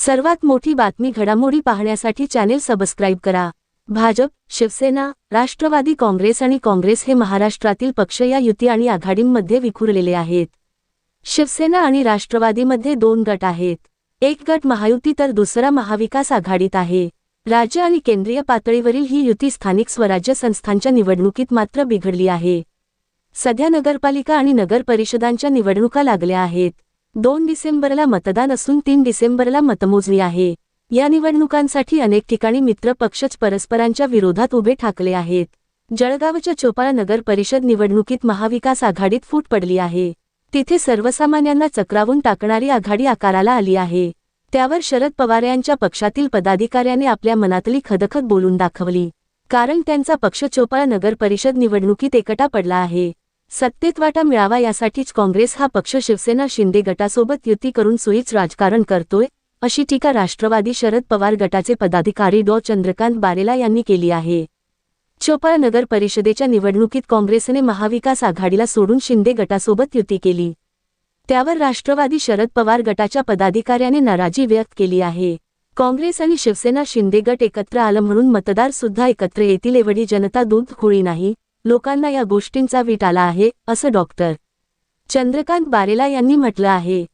सर्वात मोठी बातमी घडामोडी पाहण्यासाठी चॅनेल सबस्क्राईब करा. भाजप शिवसेना राष्ट्रवादी काँग्रेस आणि काँग्रेस हे महाराष्ट्रातील पक्ष या युती आणि आघाडींमध्ये विखुरलेले आहेत. शिवसेना आणि राष्ट्रवादीमध्ये दोन गट आहेत. एक गट महायुती तर दुसरा महाविकास आघाडीत आहे. राज्य आणि केंद्रीय पातळीवरील ही युती स्थानिक स्वराज्य संस्थांच्या निवडणुकीत मात्र बिघडली आहे. सध्या नगरपालिका आणि नगर परिषदांच्या निवडणुका लागल्या आहेत. दोन डिसेंबरला मतदान असून तीन डिसेंबरला मतमोजणी आहे. या निवडणुकांसाठी अनेक ठिकाणी मित्र पक्षच परस्परांच्या विरोधात उभे ठाकले आहेत. जळगावच्या चोपाळा नगर परिषद निवडणुकीत महाविकास आघाडीत फूट पडली आहे. तिथे सर्वसामान्यांना चक्रावून टाकणारी आघाडी आकाराला आली आहे. त्यावर शरद पवार यांच्या पक्षातील पदाधिकाऱ्याने आपल्या मनातली खदखद बोलून दाखवली. कारण त्यांचा पक्ष चोपाळा नगर परिषद निवडणुकीत एकटा पडला आहे. सत्तेत वाटा मिळावा यासाठीच काँग्रेस हा पक्ष शिवसेना शिंदे गटासोबत युती करून सुईच राजकारण करतोय अशी टीका राष्ट्रवादी शरद पवार गटाचे पदाधिकारी डॉ. चंद्रकांत बारेला यांनी केली आहे. चोपाळ नगर परिषदेच्या निवडणुकीत काँग्रेसने महाविकास आघाडीला सोडून शिंदे गटासोबत युती केली. त्यावर राष्ट्रवादी शरद पवार गटाच्या पदाधिकाऱ्याने नाराजी व्यक्त केली आहे. काँग्रेस आणि शिवसेना शिंदे गट एकत्र आलं म्हणून मतदार सुद्धा एकत्र येतील एवढी जनता दूध खुळी नाही लोकांना या गोष्टींचा वीट आला आहे असं डॉक्टर चंद्रकांत बारेला यांनी म्हटलं आहे.